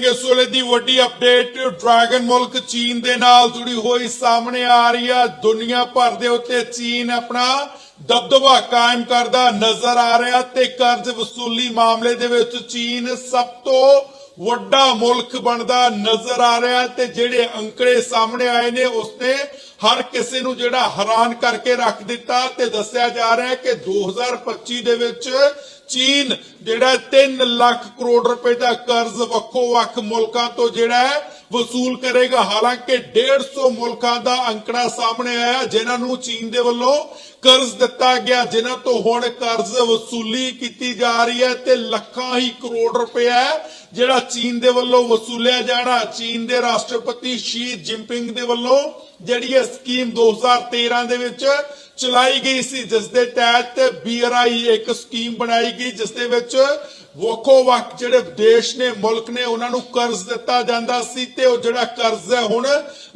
ਇਸ ਵੇਲੇ ਦੀ ਵੱਡੀ ਅਪਡੇਟ ਡਰੈਗਨ ਮੁਲਕ ਚੀਨ ਦੇ ਨਾਲ ਜੁੜੀ ਹੋਈ ਸਾਹਮਣੇ ਆ ਰਹੀ ਹੈ ਦੁਨੀਆ ਭਰ ਦੇ ਉੱਤੇ ਚੀਨ ਆਪਣਾ ਦਬਦਬਾ ਕਾਇਮ ਕਰਦਾ ਨਜ਼ਰ ਆ ਰਿਹਾ ਤੇ ਕਰਜ਼ ਵਸੂਲੀ ਮਾਮਲੇ ਦੇ ਵਿੱਚ ਚੀਨ ਸਭ ਤੋਂ ਵੱਡਾ ਮੁਲਕ ਬਣਦਾ ਨਜ਼ਰ ਆ ਰਿਹਾ ਤੇ ਜਿਹੜੇ ਅੰਕੜੇ ਸਾਹਮਣੇ ਆਏ ਨੇ, ਉਸਨੇ ਹਰ ਕਿਸੇ ਨੂੰ ਜਿਹੜਾ ਹੈਰਾਨ ਕਰਕੇ ਰੱਖ ਦਿੱਤਾ ਤੇ ਦੱਸਿਆ ਜਾ ਰਿਹਾ ਹੈ ਕਿ 2025 ਦੇ ਵਿੱਚ ਚੀਨ ਜਿਹੜਾ 3 ਲੱਖ ਕਰੋੜ ਰੁਪਏ ਦਾ ਕਰਜ਼ ਵੱਖੋ ਵੱਖ ਮੁਲਕਾਂ ਤੋਂ ਜਿਹੜਾ ਹੈ ਵਸੂਲ ਕਰੇਗਾ। ਹਾਲਾਂਕਿ 150 ਮੁਲਕਾਂ ਦਾ ਅੰਕੜਾ ਸਾਹਮਣੇ ਆਇਆ, ਜਿਨ੍ਹਾਂ ਨੂੰ ਚੀਨ ਦੇ ਵੱਲੋਂ ਕਰਜ਼ ਦਿੱਤਾ ਗਿਆ, ਜਿਨ੍ਹਾਂ ਤੋਂ ਹੁਣ ਕਰਜ਼ ਵਸੂਲੀ ਕੀਤੀ ਜਾ ਰਹੀ ਹੈ ਤੇ ਲੱਖਾਂ ਹੀ ਕਰੋੜ ਰੁਪਇਆ ਜਿਹੜਾ ਚੀਨ ਦੇ ਵੱਲੋਂ ਵਸੂਲਿਆ ਜਾਣਾ। ਚੀਨ ਦੇ ਰਾਸ਼ਟਰਪਤੀ ਸ਼ੀ ਜਿਨਪਿੰਗ ਦੇ ਵੱਲੋਂ ਜਿਹੜੀ ਇਹ ਸਕੀਮ 2013 ਦੇ ਵਿੱਚ ਚਲਾਈ ਗਈ ਸੀ ਜਿਸ ਦੇ ਤਹਿਤ ਬੀਆਰਆਈ ਇੱਕ ਸਕੀਮ ਬਣਾਈ ਗਈ ਜਿਸ ਦੇ ਵਿੱਚ ਵੱਖੋ ਵੱਖ ਜਿਹੜੇ ਦੇਸ਼ ਨੇ, ਮੁਲਕ ਨੇ ਉਹਨਾਂ ਨੂੰ ਕਰਜ਼ ਦਿੱਤਾ ਜਾਂਦਾ ਸੀ ਤੇ ਉਹ ਜਿਹੜਾ ਕਰਜ਼ ਹੈ ਹੁਣ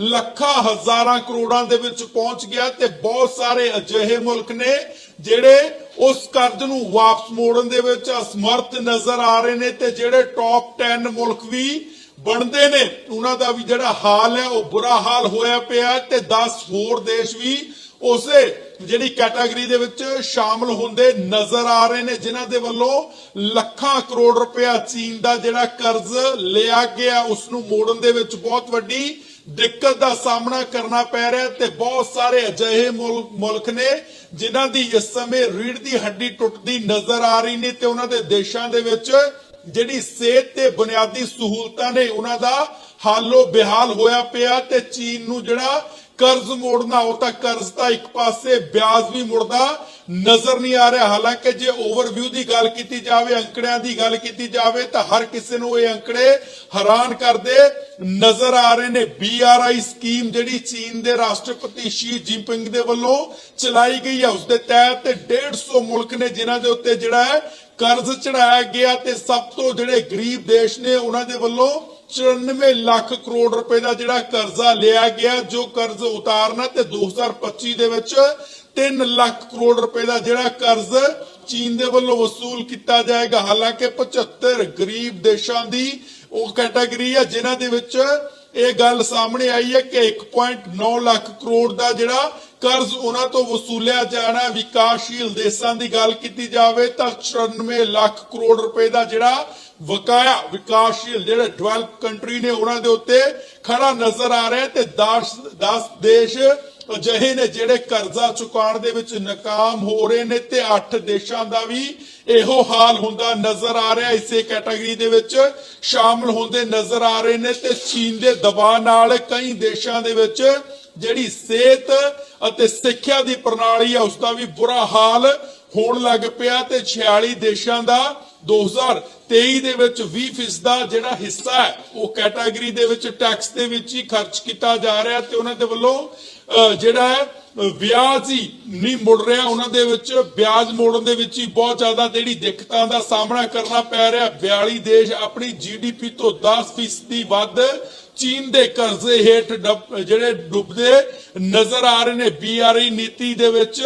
ਲੱਖਾਂ ਹਜ਼ਾਰਾਂ ਕਰੋੜਾਂ ਦੇ ਵਿੱਚ ਪਹੁੰਚ ਗਿਆ ਤੇ ਬਹੁਤ ਸਾਰੇ ਅਜਿਹੇ ਮੁਲਕ ਨੇ ਜਿਹੜੇ ਉਸ ਕਰਜ਼ ਨੂੰ ਵਾਪਸ ਮੋੜਨ ਦੇ ਵਿੱਚ ਅਸਮਰਥ ਨਜ਼ਰ ਆ ਰਹੇ ਨੇ ਤੇ ਜਿਹੜੇ ਟੌਪ 10 ਮੁਲਕ ਵੀ ਬਣਦੇ ਨੇ, ਉਹਨਾਂ ਦਾ ਵੀ ਜਿਹੜਾ ਹਾਲ ਹੈ, ਉਹ ਬੁਰਾ ਹਾਲ ਹੋਇਆ ਪਿਆ ਤੇ 10 ਹੋਰ ਦੇਸ਼ ਵੀ ਉਸੇ ਜਿਹੜੀ ਕੈਟਾਗਰੀ ਦੇ ਵਿੱਚ ਸ਼ਾਮਲ ਹੁੰਦੇ ਨਜ਼ਰ ਆ ਰਹੇ ਨੇ, ਜਿਨ੍ਹਾਂ ਦੇ ਵੱਲੋਂ ਲੱਖਾਂ ਕਰੋੜ ਰੁਪਇਆ ਚੀਨ ਦਾ ਜਿਹੜਾ ਕਰਜ਼ ਲਿਆ ਗਿਆ ਉਸ ਨੂੰ ਮੋੜਨ ਦੇ ਵਿੱਚ ਬਹੁਤ ਵੱਡੀ ਦਿੱਕਤ ਦਾ ਸਾਹਮਣਾ ਕਰਨਾ ਪੈ ਰਿਹਾ ਤੇ ਬਹੁਤ ਸਾਰੇ ਅਜਿਹੇ ਮੁਲਕ ਨੇ ਜਿਨ੍ਹਾਂ ਦੀ ਇਸ ਸਮੇਂ ਰੀੜ ਦੀ ਹੱਡੀ ਟੁੱਟਦੀ ਨਜ਼ਰ ਆ ਰਹੀ ਨੇ ਤੇ ਉਹਨਾਂ ਦੇ ਦੇਸ਼ਾਂ ਦੇ ਵਿੱਚ ਜਿਹੜੀ ਸਿਹਤ ਤੇ ਬੁਨਿਆਦੀ ਸਹੂਲਤਾਂ ਨੇ, ਉਹਨਾਂ ਦਾ ਹਾਲੋ ਬਿਹਾਲ ਹੋਇਆ ਪਿਆ ਤੇ ਚੀਨ ਨੂੰ ਜਿਹੜਾ ਕਰਜ਼ ਮੋੜਨਾ ਉਹ ਤਾਂ ਕਰਜ਼ ਤਾਂ ਇੱਕ ਪਾਸੇ ਵਿਆਜ ਵੀ ਮੁੜਦਾ ਨਜ਼ਰ ਨਹੀਂ ਆ ਰਿਹਾ। ਹਾਲਾਂਕਿ ਜੇ ਓਵਰਵਿਊ ਦੀ ਗੱਲ ਕੀਤੀ ਜਾਵੇ, ਅੰਕੜਿਆਂ ਦੀ ਗੱਲ ਕੀਤੀ ਜਾਵੇ, ਤਾਂ ਹਰ ਕਿਸੇ ਨੂੰ ਇਹ ਅੰਕੜੇ ਹੈਰਾਨ ਕਰਦੇ ਨਜ਼ਰ ਆ ਰਹੇ ਨੇ। ਬੀਆਰਆਈ ਸਕੀਮ ਜਿਹੜੀ ਚੀਨ ਦੇ ਰਾਸ਼ਟਰਪਤੀ ਸ਼ੀ ਜਿਨਪਿੰਗ ਦੇ ਵੱਲੋਂ ਚਲਾਈ ਗਈ ਹੈ। ਉਸ ਦੇ ਤਹਿਤ 150 ਮੁਲਕ ਨੇ ਜਿਨ੍ਹਾਂ ਦੇ ਉੱਤੇ ਜਿਹੜਾ ਹੈ ਕਰਜ਼ ਚੜਾਇਆ ਗਿਆ ਤੇ ਸਭ ਤੋਂ ਜਿਹੜੇ ਗਰੀਬ ਦੇਸ਼ ਨੇ ਉਹਨਾਂ ਦੇ ਵੱਲੋਂ 94 ਲੱਖ ਕਰੋੜ ਰੁਪਏ ਦਾ ਜਿਹੜਾ ਕਰਜ਼ਾ ਲਿਆ ਗਿਆ, ਜੋ ਕਰਜ਼ ਉਤਾਰਨਾ ਤੇ 2025 ਦੇ ਵਿੱਚ 3 ਲੱਖ ਕਰੋੜ ਰੁਪਏ ਦਾ ਜਿਹੜਾ ਕਰਜ਼ ਚੀਨ ਦੇ ਵੱਲੋਂ ਵਸੂਲ ਕੀਤਾ ਜਾਏਗਾ। ਹਾਲਾਂਕਿ 75 ਗਰੀਬ ਦੇਸ਼ਾਂ ਦੀ ਉਹ ਕੈਟਾਗਰੀ ਹੈ ਜਿਨ੍ਹਾਂ ਦੇ ਵਿੱਚ ਇਹ ਗੱਲ ਸਾਹਮਣੇ ਆਈ ਹੈ ਕਿ 1.9 ਲੱਖ ਕਰੋੜ ਦਾ ਜਿਹੜਾ ਕਰਜ਼ ਉਹਨਾਂ ਤੋਂ ਵਸੂਲਿਆ ਜਾਣਾ, ਵਿਕਾਸਸ਼ੀਲ ਦੇਸ਼ਾਂ ਦੀ ਗੱਲ ਕੀਤੀ ਜਾਵੇ ਤਾਂ 94 ਲੱਖ ਕਰੋੜ ਰੁਪਏ ਦਾ ਜਿਹੜਾ ਵਕਾਇਆ, ਵਿਕਾਸਸ਼ੀਲ ਜਿਹੜੇ ਡਿਵੈਲਪ ਕੰਟਰੀ ਨੇ ਉਹਨਾਂ ਦੇ ਉੱਤੇ ਖੜਾ ਨਜ਼ਰ ਆ ਰਿਹਾ ਤੇ 10 10 ਦੇਸ਼ ਅਜਿਹੇ ਨੇ ਜਿਹੜੇ ਕਰਜ਼ਾ ਚੁਕਾਉਣ ਦੇ ਵਿੱਚ ਨਾਕਾਮ ਹੋ ਰਹੇ ਨੇ ਤੇ 8 ਦੇਸ਼ਾਂ ਦਾ ਵੀ ਇਹੋ ਹਾਲ ਹੁੰਦਾ ਨਜ਼ਰ ਆ ਰਿਹਾ। ਇਸੇ ਕੈਟਾਗਰੀ ਦੇ ਵਿੱਚ ਸ਼ਾਮਲ ਹੁੰਦੇ ਨਜ਼ਰ ਆ ਰਹੇ ਨੇ ਤੇ ਚੀਨ ਦੇ ਦਬਾਅ ਨਾਲ ਕਈ ਦੇਸ਼ਾਂ ਦੇ ਵਿੱਚ ਜਿਹੜੀ ਸਿਹਤ ਅਤੇ ਸਿੱਖਿਆ ਦੀ ਪ੍ਰਣਾਲੀ ਹੈ ਉਸ ਦਾ ਵੀ ਬੁਰਾ ਹਾਲ ਹੋਣ ਲੱਗ ਪਿਆ ਤੇ 46 ਦੇਸ਼ਾਂ ਦਾ 2023 ਦੇ ਵਿੱਚ 20% ਦਾ ਜਿਹੜਾ ਹਿੱਸਾ ਹੈ, ਉਹ ਕੈਟਾਗਰੀ ਦੇ ਵਿੱਚ ਟੈਕਸ ਦੇ ਵਿੱਚ ਹੀ ਖਰਚ ਕੀਤਾ ਜਾ ਰਿਹਾ ਤੇ ਉਹਨਾਂ ਦੇ ਵੱਲੋਂ ਜਿਹੜਾ ਹੈ ਵਿਆਜ ਹੀ ਨਹੀਂ ਮੁੜ ਰਿਹਾ ਉਹਨਾਂ ਦੇ ਵਿੱਚ, ਵਿਆਜ ਮੋੜਨ ਦੇ ਵਿੱਚ ਹੀ ਬਹੁਤ ਜ਼ਿਆਦਾ ਜਿਹੜੀ ਦਿੱਕਤਾਂ ਦਾ ਸਾਹਮਣਾ ਕਰਨਾ ਪੈ ਰਿਹਾ। 42 ਦੇਸ਼ ਆਪਣੀ ਜੀਡੀਪੀ ਤੋਂ 10% ਵੱਧ ਚੀਨ ਦੇ ਕਰਜ਼ੇ ਹੇਠ ਜਿਹੜੇ ਡੁੱਬਦੇ ਨਜ਼ਰ ਆ ਰਹੇ ਨੇ। ਬੀਆਰਈ ਨੀਤੀ ਦੇ ਵਿੱਚ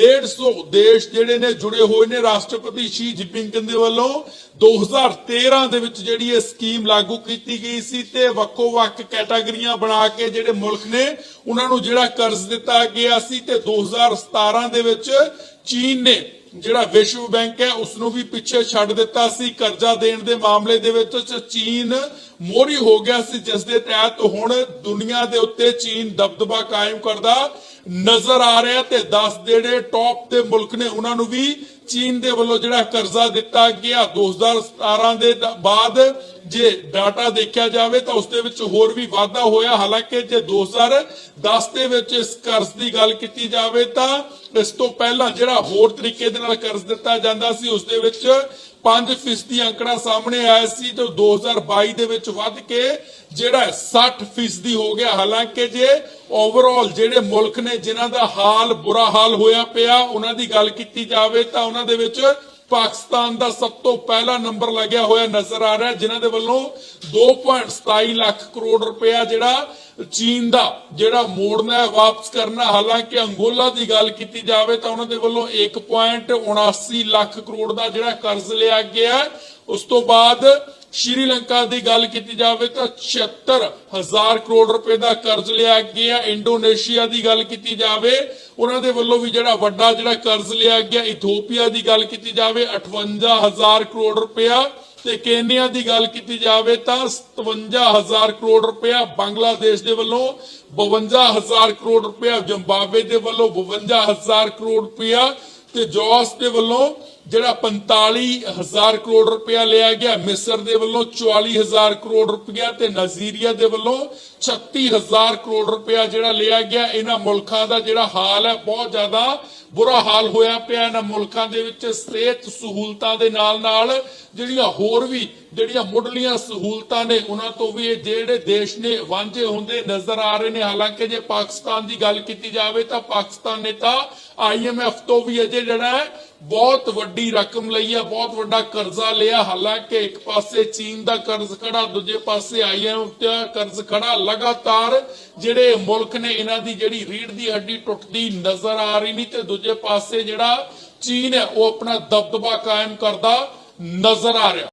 150 ਦੇਸ਼ ਜਿਹੜੇ ਨੇ ਜੁੜੇ ਹੋਏ ਨੇ। ਰਾਸ਼ਟਰਪਤੀ ਸ਼ੀ ਜਿਨਪਿੰਗ ਦੇ ਵੱਲੋਂ 2013 ਦੇ ਵਿੱਚ ਜਿਹੜੀ ਇਹ ਸਕੀਮ ਲਾਗੂ ਕੀਤੀ ਗਈ ਸੀ ਤੇ ਵੱਖੋ ਵੱਖ ਕੈਟਾਗਰੀਆਂ ਬਣਾ ਕੇ ਜਿਹੜੇ ਮੁਲਕ ਨੇ ਉਹਨਾਂ ਨੂੰ ਜਿਹੜਾ ਕਰਜ਼ ਦਿੱਤਾ ਗਿਆ ਸੀ ਤੇ 2017 ਦੇ ਵਿੱਚ ਚੀਨ ਨੇ ਜਿਹੜਾ ਵਿਸ਼ਵ ਬੈਂਕ ਹੈ ਉਸ ਨੂੰ ਵੀ ਪਿੱਛੇ ਛੱਡ ਦਿੱਤਾ ਸੀ। ਕਰਜ਼ਾ ਦੇਣ ਦੇ ਮਾਮਲੇ ਦੇ ਵਿੱਚ ਚੀਨ ਮੋਰੀ ਹੋ ਗਿਆ ਸੀ, ਜਿਸ ਦੇ ਤਹਿਤ ਹੁਣ ਦੁਨੀਆ ਦੇ ਉੱਤੇ ਚੀਨ ਦਬਦਬਾ ਕਾਇਮ ਕਰਦਾ। ਨਜ਼ਰ ਆ ਰਿਹਾ ਤੇ 10 ਜਿਹੜੇ ਟੌਪ ਦੇ ਮੁਲਕ ਨੇ, ਉਹਨਾਂ ਨੂੰ ਵੀ ਚੀਨ ਦੇ ਵੱਲੋਂ ਜਿਹੜਾ ਕਰਜ਼ਾ ਦਿੱਤਾ ਗਿਆ। 2017 ਦੇ ਬਾਅਦ ਜੇ ਡਾਟਾ ਦੇਖਿਆ ਜਾਵੇ ਤਾਂ ਉਸ ਦੇ ਵਿੱਚ ਹੋਰ ਵੀ ਵਾਧਾ ਹੋਇਆ। ਹਾਲਾਂਕਿ ਜੇ 2010 ਦੇ ਵਿੱਚ ਇਸ ਕਰਜ਼ ਦੀ ਗੱਲ ਕੀਤੀ ਜਾਵੇ ਤਾਂ ਇਸ ਤੋਂ ਪਹਿਲਾਂ ਜਿਹੜਾ ਹੋਰ ਤਰੀਕੇ ਦੇ ਨਾਲ ਕਰਜ਼ ਦਿੱਤਾ ਜਾਂਦਾ ਸੀ, ਉਸ ਦੇ ਵਿੱਚ 5% ਅੰਕੜਾ ਸਾਹਮਣੇ ਆਇਆ ਸੀ ਤੇ 2022 ਦੇ ਵਿੱਚ ਵੱਧ ਕੇ ਜਿਹੜਾ 60% ਹੋ ਗਿਆ। ਹਾਲਾਂਕਿ ਜੇ ਓਵਰਆਲ ਜਿਹੜੇ ਮੁਲਕ ਨੇ ਜਿਨ੍ਹਾਂ ਦਾ ਹਾਲ ਬੁਰਾ ਹਾਲ ਹੋਇਆ ਪਿਆ, ਉਹਨਾਂ ਦੀ ਗੱਲ ਕੀਤੀ ਜਾਵੇ ਤਾਂ ਉਹਨਾਂ ਦੇ ਵਿੱਚ ਪਾਕਿਸਤਾਨ ਦਾ ਸਭ ਤੋਂ ਪਹਿਲਾ ਨੰਬਰ ਲੱਗਿਆ ਹੋਇਆ ਨਜ਼ਰ ਆ ਰਿਹਾ, ਜਿਨ੍ਹਾਂ ਦੇ ਵੱਲੋਂ 2.27 ਲੱਖ ਕਰੋੜ ਰੁਪਇਆ ਜਿਹੜਾ ਚੀਨ ਦਾ ਜਿਹੜਾ ਮੋੜਨਾ ਹੈ, ਵਾਪਸ ਕਰਨਾ ਹਾਲਾਂਕਿ ਅੰਗੋਲਾ ਦੀ ਗੱਲ ਕੀਤੀ ਜਾਵੇ ਤਾਂ ਉਹਨਾਂ ਦੇ ਵੱਲੋਂ 1.79 ਲੱਖ ਕਰੋੜ ਦਾ ਜਿਹੜਾ ਕਰਜ਼ ਲਿਆ ਗਿਆ ਉਸ ਤੋਂ ਬਾਅਦ ਸ਼੍ਰੀਲੰਕਾ ਦੀ ਗੱਲ ਕੀਤੀ ਜਾਵੇ ਤਾਂ 76000 ਕਰੋੜ ਰੁਪਏ ਦਾ ਕਰਜ਼ ਲਿਆ ਗਿਆ। ਇੰਡੋਨੇਸ਼ੀਆ ਦੀ ਗੱਲ ਕੀਤੀ ਜਾਵੇ ਉਹਨਾਂ ਦੇ ਵੱਲੋਂ ਵੀ ਜਿਹੜਾ ਵੱਡਾ ਜਿਹੜਾ ਕਰਜ਼ ਲਿਆ ਗਿਆ, ਇਥੋਪੀਆ ਦੀ ਗੱਲ ਕੀਤੀ ਜਾਵੇ 58000 ਕਰੋੜ ਰੁਪਇਆ ਤੇ ਕੇਨੀਆ ਦੀ ਗੱਲ ਕੀਤੀ ਜਾਵੇ ਤਾਂ 57000 ਕਰੋੜ ਰੁਪਇਆ ਬੰਗਲਾਦੇਸ਼ ਦੇ ਵੱਲੋਂ 52000 ਕਰੋੜ ਰੁਪਇਆ ਜ਼ਿੰਬਾਬਵੇ ਦੇ ਵੱਲੋਂ 52000 ਕਰੋੜ ਰੁਪਇਆ ਤੇ ਜੋਸ ਦੇ ਵੱਲੋਂ ਜਿਹੜਾ 45000 ਕਰੋੜ ਰੁਪਇਆ ਲਿਆ ਗਿਆ, ਮਿਸਰ ਦੇ ਵੱਲੋਂ 44000 ਕਰੋੜ ਰੁਪਇਆ ਤੇ ਨਾਈਜੀਰੀਆ ਦੇ ਵੱਲੋਂ 36000 ਕਰੋੜ ਰੁਪਇਆ ਜਿਹੜਾ ਲਿਆ ਗਿਆ, ਇਹਨਾਂ ਮੁਲਕਾਂ ਦਾ ਜਿਹੜਾ ਹਾਲ ਹੈ ਬਹੁਤ ਜ਼ਿਆਦਾ ਬੁਰਾ ਹਾਲ ਹੋਇਆ ਪਿਆ ਇਹਨਾਂ ਮੁਲਕਾਂ ਦੇ ਵਿੱਚ, ਸਿਹਤ ਸਹੂਲਤਾਂ ਦੇ ਨਾਲ ਨਾਲ ਜਿਹੜੀਆਂ ਹੋਰ ਵੀ, ਜਿਹੜੀਆਂ ਮੁੱਢਲੀਆਂ ਸਹੂਲਤਾਂ ਨੇ ਉਹਨਾਂ ਤੋਂ ਵੀ ਇਹ ਜਿਹੜੇ ਦੇਸ਼ ਨੇ ਵਾਂਝੇ ਹੁੰਦੇ ਨਜ਼ਰ ਆ ਰਹੇ ਨੇ। ਹਾਲਾਂਕਿ ਜੇ ਪਾਕਿਸਤਾਨ ਦੀ ਗੱਲ ਕੀਤੀ ਜਾਵੇ ਤਾਂ ਪਾਕਿਸਤਾਨ ਨੇ ਤਾਂ ਆਈਐਮਐਫ ਤੋਂ ਵੀ ਅਜੇ ਜਿਹੜਾ ਹੈ ਬਹੁਤ ਵੱਡੀ ਰਕਮ ਲਈ ਹੈ ਬਹੁਤ ਵੱਡਾ ਕਰਜ਼ਾ ਲਿਆ। ਹਾਲਾਂਕਿ ਇੱਕ ਪਾਸੇ ਚੀਨ ਦਾ ਕਰਜ਼ ਖੜਾ, ਦੂਜੇ ਪਾਸੇ ਆਈਐਮਐਫ ਦਾ ਕਰਜ਼ ਖੜਾ। ਲਗਾਤਾਰ ਜਿਹੜੇ ਮੁਲਕ ਨੇ, ਇਹਨਾਂ ਦੀ ਜਿਹੜੀ ਰੀੜ ਦੀ ਹੱਡੀ ਟੁੱਟਦੀ ਨਜ਼ਰ ਆ ਰਹੀ ਨਹੀਂ ਤੇ ਦੂਜੇ ਪਾਸੇ ਜਿਹੜਾ ਚੀਨ ਹੈ, ਉਹ ਆਪਣਾ ਦਬਦਬਾ ਕਾਇਮ ਕਰਦਾ ਨਜ਼ਰ ਆ ਰਿਹਾ।